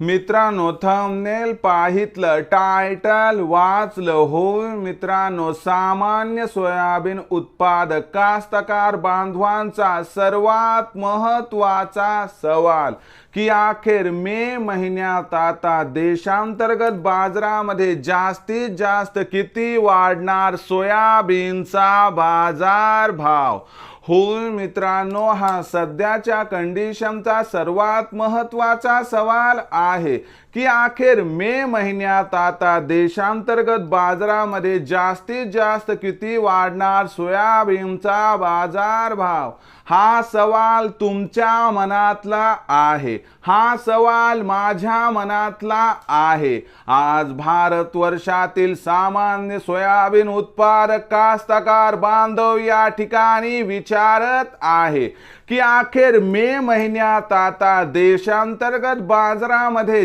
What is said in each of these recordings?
मित्रांनो thumbnail पाहितलं title वाचलं होय मित्रांनो सामान्य सोयाबीन उत्पादक कास्तकार बांधवांचा सर्वात महत्त्वाचा सवाल की अखेर मे महिन्यात आता देशांतर्गत बाजारामध्ये जास्तीत जास्त किती वाढणार सोयाबीनचा बाजार भाव होऊन मित्रांनो हा सध्याच्या कंडिशनचा सर्वात महत्त्वाचा सवाल आहे. की अखेर मे महिन्यात आता देशांतर्गत बाजारामध्ये जास्तीत जास्त किती वाढणार सोयाबीनचा बाजार भाव? हा सवाल तुमच्या मनातला आहे. हा सवाल माझ्या मनातला आहे. आज भारत वर्षातील सामान्य सोयाबीन उत्पादक कास्तकार बांधव या ठिकाणी विचारत आहे की अखेर मे महिन्यात आता देशांतर्गत बाजारामध्ये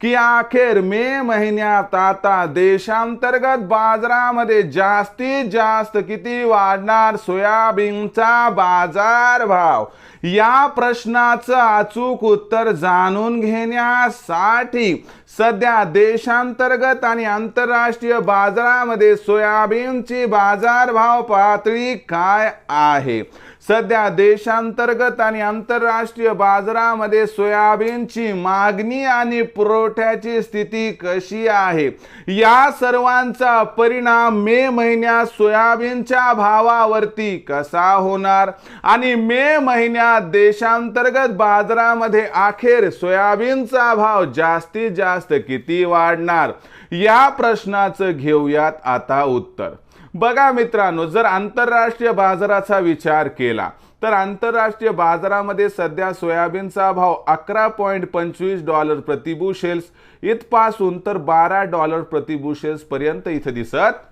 की अखेर मे महिन्यात आता देशांतर्गत बाजारामध्ये जास्तीत जास्त किती वाढणार सोयाबीनचा बाजार भाव या प्रश्नाचं अचूक उत्तर जाणून घेण्यासाठी सध्या देशांतर्गत आणि आंतरराष्ट्रीय बाजारामध्ये सोयाबीनची बाजारभाव पातळी काय आहे? सध्या देशांतर्गत आणि आंतरराष्ट्रीय बाजारामध्ये सोयाबीनची मागणी आणि पुरवठ्याची स्थिती कशी आहे? या सर्वांचा परिणाम मे महिन्यात सोयाबीनच्या भावावरती कसा होणार? आणि मे महिन्यात देशांतर्गत बाजारामध्ये अखेर सोयाबीनचा भाव जास्तीत जास्त किती वाढणार? या प्रश्नाचं घेऊयात आता उत्तर. बघा मित्रांनो जर आंतरराष्ट्रीय बाजाराचा विचार केला तर आंतरराष्ट्रीय बाजारामध्ये सध्या सोयाबीनचा भाव अकरा पॉईंट पंचवीस डॉलर प्रतिबुशेल्स इथपासून तर बारा डॉलर प्रतिबुशेल्स पर्यंत इथं दिसत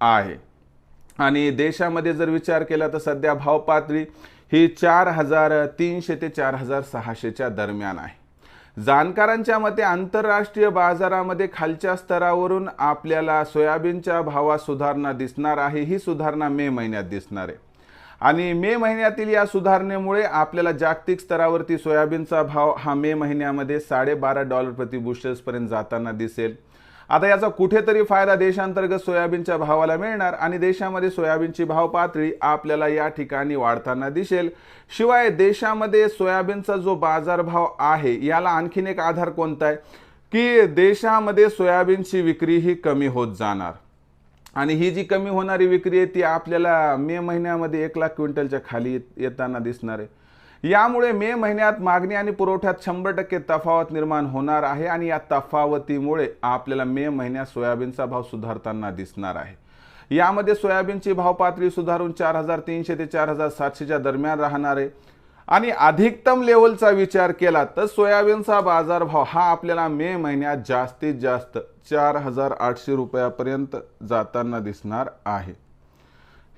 आहे. आणि देशामध्ये जर विचार केला तर सध्या भाव पातळी ही चार हजार तीनशे ते चार हजार सहाशेच्या दरम्यान आहे. जाणकारांच्या मते आंतरराष्ट्रीय बाजारामध्ये खालच्या स्तरावरून आपल्याला सोयाबीनच्या भावात सुधारणा दिसणार आहे ही सुधारणा मे महिन्यात दिसणार आहे. आणि मे महिन्यातील या सुधारणेमुळे आपल्याला जागतिक स्तरावरती सोयाबीनचा भाव हा मे महिन्यामध्ये साडेबारा डॉलर प्रति बुशर्सपर्यंत जाताना दिसेल. आता याचा कुठेतरी फायदा देशांतर्गत सोयाबीनच्या भावाला मिळणार आणि देशामध्ये सोयाबीनची भाव पातळी आपल्याला या ठिकाणी वाढताना दिसेल. शिवाय देशामध्ये सोयाबीनचा जो बाजारभाव आहे याला आणखीन एक आधार कोणता आहे? की देशामध्ये सोयाबीनची विक्री ही कमी होत जाणार. आणि ही जी कमी होणारी विक्री आहे ती आपल्याला मे महिन्यामध्ये एक लाख क्विंटलच्या खाली येत- येताना दिसणार आहे. यामुळे मे महिन्यात मागणी आणि पुरवठ्यात शंभर टक्के तफावत निर्माण होणार आहे आणि या तफावतीमुळे आपल्याला मे महिन्यात सोयाबीनचा भाव सुधारताना दिसणार आहे. यामध्ये सोयाबीनची भाव पातळी सुधारून चार हजार तीनशे ते चार हजार सातशेच्या दरम्यान राहणार आहे. आणि अधिकतम लेवलचा विचार केला तर सोयाबीनचा बाजारभाव हा आपल्याला मे महिन्यात जास्तीत जास्त चार हजार आठशे रुपयापर्यंत जाताना दिसणार आहे.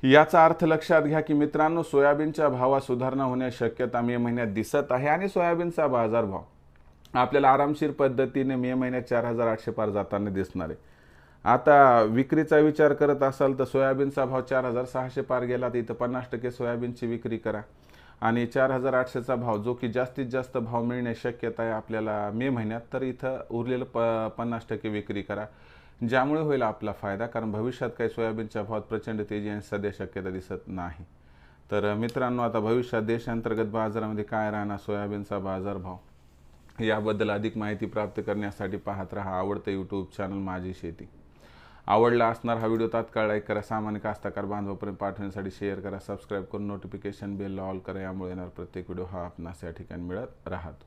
याचा अर्थ लक्षात घ्या की मित्रांनो सोयाबीनच्या भावात सुधारणा होण्याची शक्यता मे महिन्यात दिसत आहे आणि सोयाबीनचा बाजारभाव आपल्याला आरामशीर पद्धतीने मे महिन्यात चार हजार आठशे पार जाताना दिसणार आहे. आता विक्रीचा विचार करत असाल तर सोयाबीनचा भाव चार हजार सहाशे पार गेला तर इथं पन्नास टक्के सोयाबीनची विक्री करा. आणि चार हजार आठशेचा भाव जो की जास्तीत जास्त भाव मिळण्याची शक्यता आहे आपल्याला मे महिन्यात तर इथं उरलेलं प पन्नास टक्के विक्री करा. ज्यामुळे होईल आपला फायदा कारण भविष्यात काही सोयाबीनच्या भावात प्रचंड तेजी आणि सध्या शक्यता दिसत नाही. तर मित्रांनो आता भविष्यात देशांतर्गत बाजारामध्ये काय राहणार? सोयाबीनचा बाजारभाव. याबद्दल अधिक माहिती प्राप्त करण्यासाठी पाहत राहा आवडतं यूट्यूब चॅनल माझी शेती. आवडला असणार हा व्हिडिओ तात्काळ लाईक करा सामान्य कास्ताकार बांधवापर्यंत पाठवण्यासाठी शेअर करा सबस्क्राईब करून नोटिफिकेशन बेल ऑल करा यामुळे येणार प्रत्येक व्हिडिओ हा आपणास या ठिकाणी मिळत राहतो.